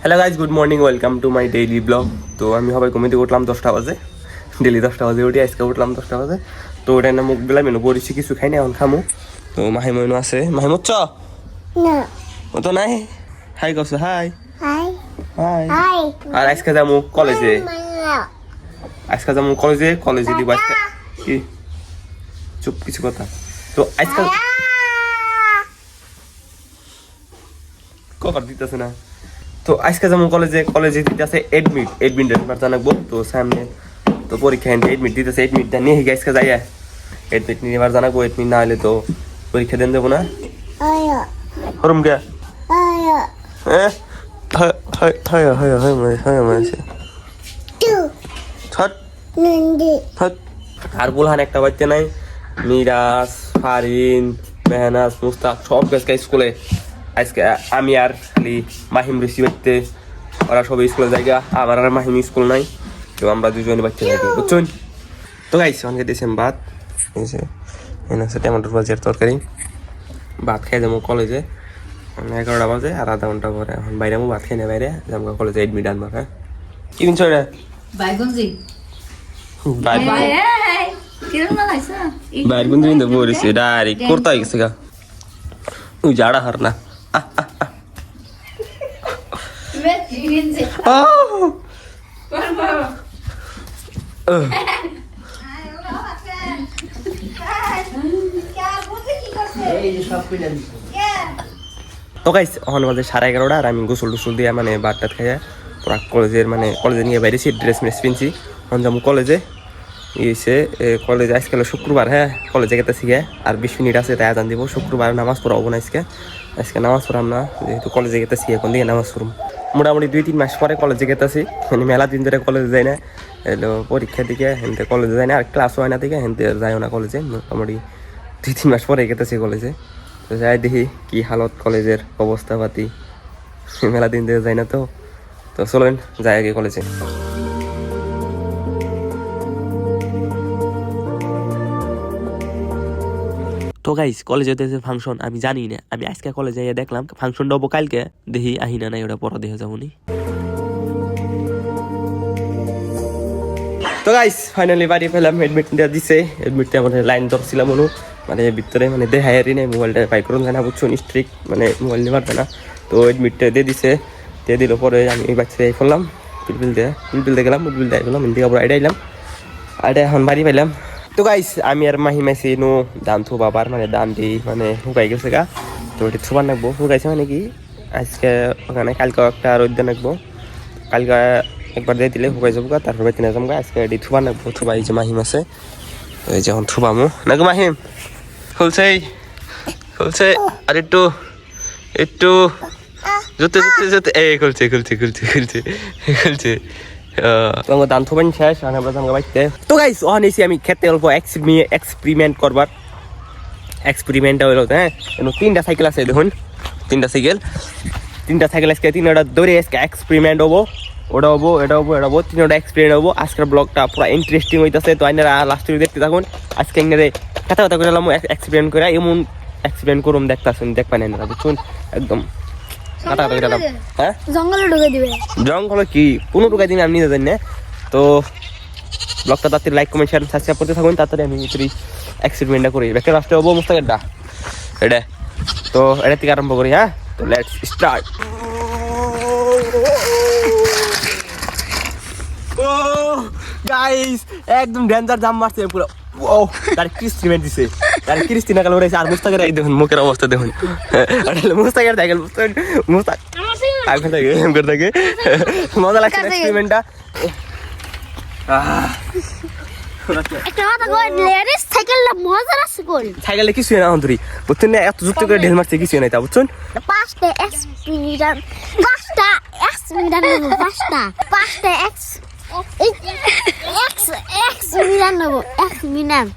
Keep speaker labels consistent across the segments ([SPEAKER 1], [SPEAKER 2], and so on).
[SPEAKER 1] Hello guys good morning welcome to my daily blog তো আমি সবাই ঘুমিতে উঠলাম দশটা বাজে। ডেলি দশটা বাজে উঠি আজকে উঠলাম দশটা বাজে। তো ওটা না মুখ দিলাম মেনু পড়েছি কিছু খাই না এখন খামু। তো মাহিমনু আছে। মাহিমুচ্চ
[SPEAKER 2] না।
[SPEAKER 1] ও তো নাই? হাই কসু হাই
[SPEAKER 2] হাই
[SPEAKER 1] হাই
[SPEAKER 2] হাই
[SPEAKER 1] আর আজকে যাব কলেজে আজকে যাব কলেজে কলেজে দিব আজকে কি চুপ কিছু কথা তো আজকে কভার দিতেছে না তো আজকে যেমন কলেজে কলেজে দিতেছে এডমিট এডমিট একবার জানাব তো সামনে তো পরীক্ষা এনতে এডমিট দিতেছে এডমিটটা নিয়ে আজকে যাই এডমিট নিয়ে এবার জানাব এডমিট না হলে তো পরীক্ষা দেন দেবো না হরম হ্যাঁ হয় হয় হয় হয় হয় মানে হয় মানে
[SPEAKER 2] টু
[SPEAKER 1] ছট
[SPEAKER 2] নন্দি
[SPEAKER 1] ছট আর বুলহান একটা বাচ্চা নাই। মিরাজ ফারিন মেহনাজ মুস্তাক সব গেছে স্কুলে। আজকে আমি আর খালি মাহিম ঋষি বাড়তে। ওরা সবাই স্কুলে জায়গা আমার আর মাহিম স্কুল নাই। তো আমরা দুজনে বাচ্চা থাকি বুঝছেন? তো গাইছি অনেকে দিয়েছেন ভাত এই যে এনে আছে টমেটোর তরকারি। ভাত খাই যাব কলেজে। এগারোটা বাজে আর আধা ঘণ্টা পরে এখন বাইরে আমি ভাত খাই না বাইরে যাব কলেজে এডমিট আনব হ্যাঁ? কি কিনছো রে
[SPEAKER 3] বাইগুঞ্জি।
[SPEAKER 1] বাইরে বন্ধু কিন্তু বলিস ডাইরেক্ট করতে হয়ে গেছে গা ওই জাড়া হার না তো গাইস অহন বাজে সাড়ে এগারোটা আর আমি গোসল টোসল দিয়ে মানে ভাত টাত খাইয়া পুরা কলেজের মানে কলেজে নিয়ে বাইরেছি ড্রেস মেস পিনছি। এখন কলেজে। ইয়েছে কলেজে আজকে শুক্রবার হ্যাঁ? কলেজে গেতে শিখে আর বিশ মিনিট আছে, তাই আজান দিব। শুক্রবার নামাজ পড়াবো না আজকে। আজকে নামাজ পড়াম না, যেহেতু কলেজে গেতেছি, এখন দিয়ে নামাজ পড়ুম। মোটামুটি দুই, তিন মাস পরে কলেজে গেতেছি। মানে মেলা দিন ধরে কলেজে যাই না। এলো, পরীক্ষা দিকে, হেনতে কলেজে যাই না। আর ক্লাস হয় না দিকে, হেনতে যাইও না কলেজে। মোটামুটি দুই, তিন মাস পরে গেতেছি কলেজে। তো যাই দেখি কি হালত কলেজের অবস্থা পাতি। মেলা দিন ধরে যাই না তো। তো চলেন, যাই আগে কলেজে। তো গাইস কলেজে যে ফাংশন আমি জানি না আমি আজকে কলেজে গিয়ে দেখলাম ফাংশনটা হব কালকে। দেখি আহি না নাই ওটা পরে দেখে যাব নি। তো গাইস ফাইনালি বাড়ি পেলাম এডমিট দেওয়া দিছে। এডমিটটা মানে লাইন ধরছিলাম অনু। মানে ভিতরে মানে আর নেই মোবাইলটা পাই করুন জানা, বুঝছ স্ট্রিক মানে মোবাইল নিয়ে পারবে তো এডমিটটা দিয়ে দিছে, দিয়ে দিল পরে আমি বাচ্চা এই করলাম পিলপিল দিয়ে পিলপিল দিয়ে গেলাম পিলপিল দিয়ে গেলাম ইন্দিকে পরে আইডা আইডা এখন বাড়ি পাইলাম। তো গাইস আমি আর মাহি মাইছি নো দান থু বাবার মানে দান দি মানে শুকাই গেছে গা। তো ওটি থুবার নাকবো। শুকাইছে মানে কি? আজকে ওখানে কালকে একটা রোদ দিয়ে নাকবো। কালকে একবার দিয়ে দিলে শুকাই যাব গা তারপর বেতনে যাব গা আজকে এটি থুবার নাকবো। থুবা এই যে মাহিম আছে তো এই যে এখন থুবামো। নাকো মাহিম খুলছে খুলছে। আর একটু একটু জুতে জুতে জুতে। এই খুলছে খুলছে খুলছে খুলছে খুলছে। তোমার দান থুবান শেষ আর আমরা জামগা বাইতে। তো গাইস ওখানে এসে আমি খেতে অল্প এক্সপেরিমেন্ট করবার। এক্সপেরিমেন্টটা হলো হ্যাঁ? তিনটা সাইকেল আছে দেখুন। তিনটা সাইকেল তিনটা সাইকেল আজকে, তিনটা দৌড়ে আজকে এক্সপেরিমেন্ট হব। ওটা হব, এটা হব এটা হব, তিনটা এক্সপেরিমেন্ট হব। আজকের ব্লগটা পুরো ইন্টারেস্টিং হইতেছে। তো আইনারা লাস্ট দেখতে থাকুন। আজকে এখানে কথা কথা করে এক্সপেরিমেন্ট করে এমন এক্সপেরিমেন্ট করুন দেখতেছেন, দেখবেন না বুঝুন একদম। কথা করে হ্যাঁ?
[SPEAKER 2] জঙ্গলে ঢুকে দিবে।
[SPEAKER 1] জঙ্গল কি? কোনো টুকা দিন আমি নিজে না। তো ব্লগটা তাড়াতাড়ি লাইক কমেন্ট শেয়ার সাবস্ক্রাইব করতে থাকুন। তাড়াতাড়ি আমি তুই এক্সপেরিমেন্টটা করি। ব্যাকে লাস্টে হব মুস্তাকেরটা এটা। তো এটা থেকে আরম্ভ করি হ্যাঁ? তো লেটস স্টার্ট ও গাইস একদম ডেঞ্জার জাম মারছে পুরো। ও তার ক্রিস্টিমেন্ট দিছে? তার ক্রিস্টিনা কাল উড়াইছে আর মুস্তাকের এই দেখুন মুখের অবস্থা দেখুন। মুস্তাকের দেখেন মুস্তাক আগে থাকে এম করে থাকে। মজা লাগছে এক্সপেরিমেন্টটা
[SPEAKER 2] একটা কথা কই লেডিস সাইকেলটা মজা আছে
[SPEAKER 1] সাইকেলে কিছুই না অন্তরি। বুঝছেন না এত যুক্ত করে ঢেল মারছে কিছুই নাই তা বুঝছেন?
[SPEAKER 2] পাঁচটা এক্সপিরিয়েন্স পাঁচটা এক্সপিরিয়েন্স পাঁচটা। পাঁচটা এক্স এক্স এক্সপিরিয়েন্স নেব এক্সপিরিয়েন্স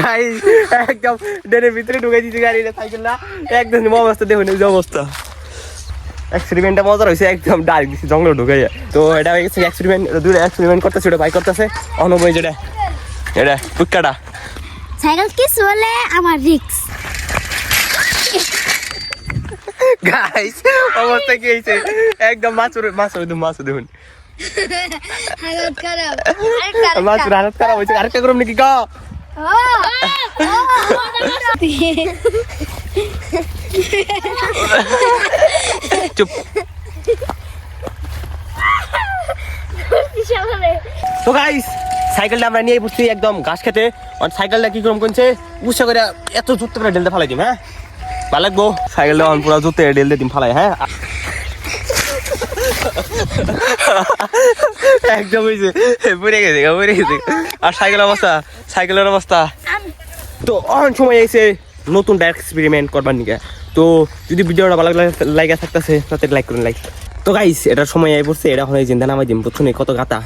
[SPEAKER 1] গাইস একদম ডেনের ভিতরে ঢুকে দিয়েছে গাড়িটা সাইকেলটা একদম অবস্থা দেখুন এই অবস্থা। এক্সপেরিমেন্টটা মজার হয়েছে, একদম ডাইরেক্ট দিছি জঙ্গলে ঢুকে তো এটা হয়ে গেছে এক্সপেরিমেন্ট দুটো এক্সপেরিমেন্ট করতেছে, ওটা ভাই করতেছে। অনবয় যেটা এটা পুক্কাটা
[SPEAKER 2] সাইকেল কিছু হলে আমার রিক্স
[SPEAKER 1] গাইস অবস্থা কি হয়েছে একদম মাছুর মাছুর দেখুন মাছুর দেখুন মাছুর হালত খারাপ হয়েছে আরেকটা করুন নাকি কা চুপ তো গাইস সাইকেলটা আমরা নিয়ে পড়ছি একদম ঘাস খেতে আর সাইকেলটা কি করম করছে উৎসা করে এত জুত করে ঢেলতে ফালাই দিম হ্যাঁ ভালো লাগবো সাইকেলটা অন পুরো জুতে ঢেলতে দিম ফালাই হ্যাঁ? একদম হয়েছে পড়ে গেছে পড়ে গেছে। আর সাইকেলের অবস্থা সাইকেলের অবস্থা। তো অন সময় এসে নতুন এক্সপেরিমেন্ট করবার নিকে। তো যদি ভিডিওটা ভালো লাগে থাকতেছে, তাতে লাইক করুন, লাইক। তো গাইস এটার সময় আই পড়ছে, এটা হয়ে চিন্তা নামাই দিম প্রথমে কত গাতা।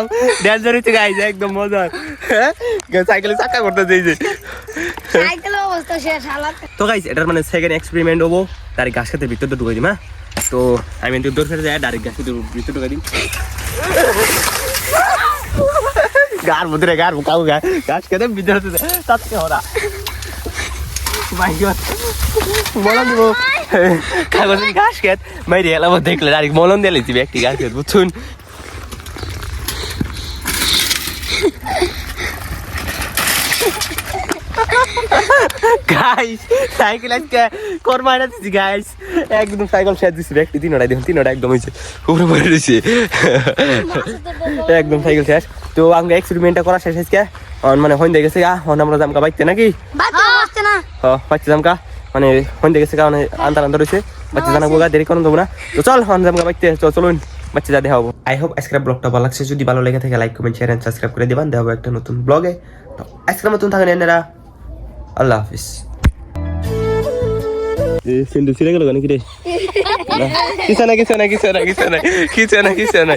[SPEAKER 1] একদম ডেঞ্জার হচ্ছে গাইস একদম হ্যাঁ? সাইকেলে চাকা করতে
[SPEAKER 2] হালাত
[SPEAKER 1] তো গাইস এটার মানে সেকেন্ড এক্সপেরিমেন্ট হব। ডাইরেক্ট গাছ খেতে ভিতরে ঢুকে দিম হ্যাঁ? তো আমি কিন্তু দূর ফেলে যাই ডাইরেক্ট গাছ খেতে ভিতরে ঢুকে দিম। গার মধ্যে গার কাউ গা গাছ খেতে ভিতরে তাতে ওরা মলন দিব। কাগজ ঘাস খেত মাই রে এলাম দেখলে ডাইরেক্ট মলন দিয়ে লিখছি একটি গাছ খেত বুঝছুন? গাইস সাইকেল আজকে দিছি গাইস একদম সাইকেল শেষ দিছি তিনটা দেখুন তিনটা একদম হয়েছে। উপরে পড়ে রয়েছে। একদম সাইকেল শেষ। তো আমরা এক্সপেরিমেন্টটা করা শেষ আজকে। মানে হইন দেখেছে গা। অন আমরা জামকা বাইতে নাকি?
[SPEAKER 2] বাচ্চা না।
[SPEAKER 1] হ বাইতে জামকা মানে হইন দেখেছে গা মানে আন্দার আন্দার রয়েছে বাচ্চা জানাব গা দেরি করুন দেবো না। তো চল হন জামকা বাইতে। চল চলুন বাচ্চা যা দেখাবো আই হোপ আজকের ব্লগটা ভালো লাগছে। যদি ভালো লেগে থাকে like comment share and subscribe করে দিবেন। দেখাবো একটা নতুন ব্লগে। তো আজকের মতন থাকেন এনারা। আল্লাহ হাফিজ। সিন্ধু সিরে গেল কেন কি রে কিছু না কিছু না কিছু না কিছু না কিছু না কিছু না